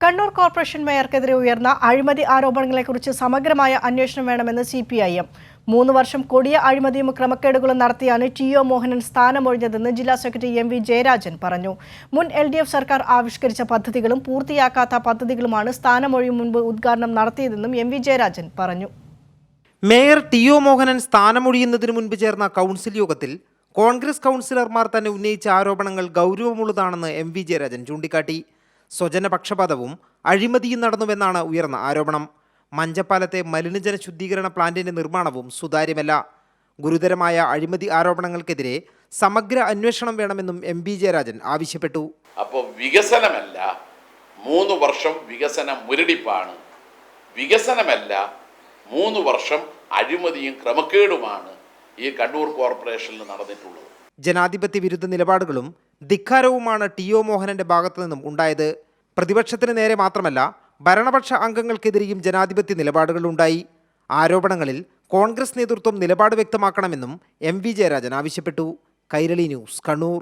Kannur corporation മേയർക്കെതിരെ ഉയർന്ന അഴിമതി ആരോപണങ്ങളെക്കുറിച്ച് സമഗ്രമായ അന്വേഷണം വേണമെന്ന് സി പി ഐ എം മൂന്ന് വർഷം കൊടിയ അഴിമതിയും ക്രമക്കേടുകളും നടത്തിയാണ് ടി ഒ മോഹനൻ സ്ഥാനമൊഴിഞ്ഞതെന്ന് ജില്ലാ സെക്രട്ടറി എം വി ജയരാജൻ പറഞ്ഞു. മുൻ എൽ ഡി എഫ് സർക്കാർ ആവിഷ്കരിച്ച പദ്ധതികളും പൂർത്തിയാക്കാത്ത പദ്ധതികളുമാണ് സ്ഥാനമൊഴിയും മുൻപ് ഉദ്ഘാടനം നടത്തിയതെന്നും എം വി ജയരാജൻ പറഞ്ഞു. മേയർ ടി ഒ മോഹനൻ സ്ഥാനമൊഴിയുന്നതിന് മുൻപ് ചേർന്ന കൗൺസിൽ യോഗത്തിൽ കോൺഗ്രസ് കൗൺസിലർമാർ തന്നെ ഉന്നയിച്ച ആരോപണങ്ങൾ ഗൗരവമുള്ളതാണെന്ന് എം വി ജയരാജൻ ചൂണ്ടിക്കാട്ടി. സ്വജനപക്ഷപാതവും അഴിമതിയും നടന്നുവെന്നാണ് ഉയർന്ന ആരോപണം. മഞ്ചപ്പാലത്തെ മലിനജല ശുദ്ധീകരണ പ്ലാന്റിന്റെ നിർമ്മാണവും സുതാര്യമല്ല. ഗുരുതരമായ അഴിമതി ആരോപണങ്ങൾക്കെതിരെ സമഗ്ര അന്വേഷണം വേണമെന്നും എം ബി ജയരാജൻ ആവശ്യപ്പെട്ടു. അപ്പോൾ വികസനമല്ല മൂന്ന് വർഷം വികസന മുരടിപ്പാണ്. വികസനമല്ല മൂന്ന് വർഷം അഴിമതിയും ക്രമക്കേടുമാണ് ഈ കണ്ണൂർ കോർപ്പറേഷനിൽ നടന്നിട്ടുള്ളത്. ജനാധിപത്യ വിരുദ്ധ നിലപാടുകളും ധിക്കാരവുമാണ് ടി ഒ മോഹനന്റെ ഭാഗത്തു നിന്നും ഉണ്ടായത്. പ്രതിപക്ഷത്തിന് നേരെ മാത്രമല്ല ഭരണപക്ഷ അംഗങ്ങൾക്കെതിരെയും ജനാധിപത്യ നിലപാടുകളുണ്ടായി ആരോപണങ്ങളിൽ കോൺഗ്രസ് നേതൃത്വം നിലപാട് വ്യക്തമാക്കണമെന്നും എം വി ജയരാജൻ ആവശ്യപ്പെട്ടു. കൈരളി ന്യൂസ് കണ്ണൂർ.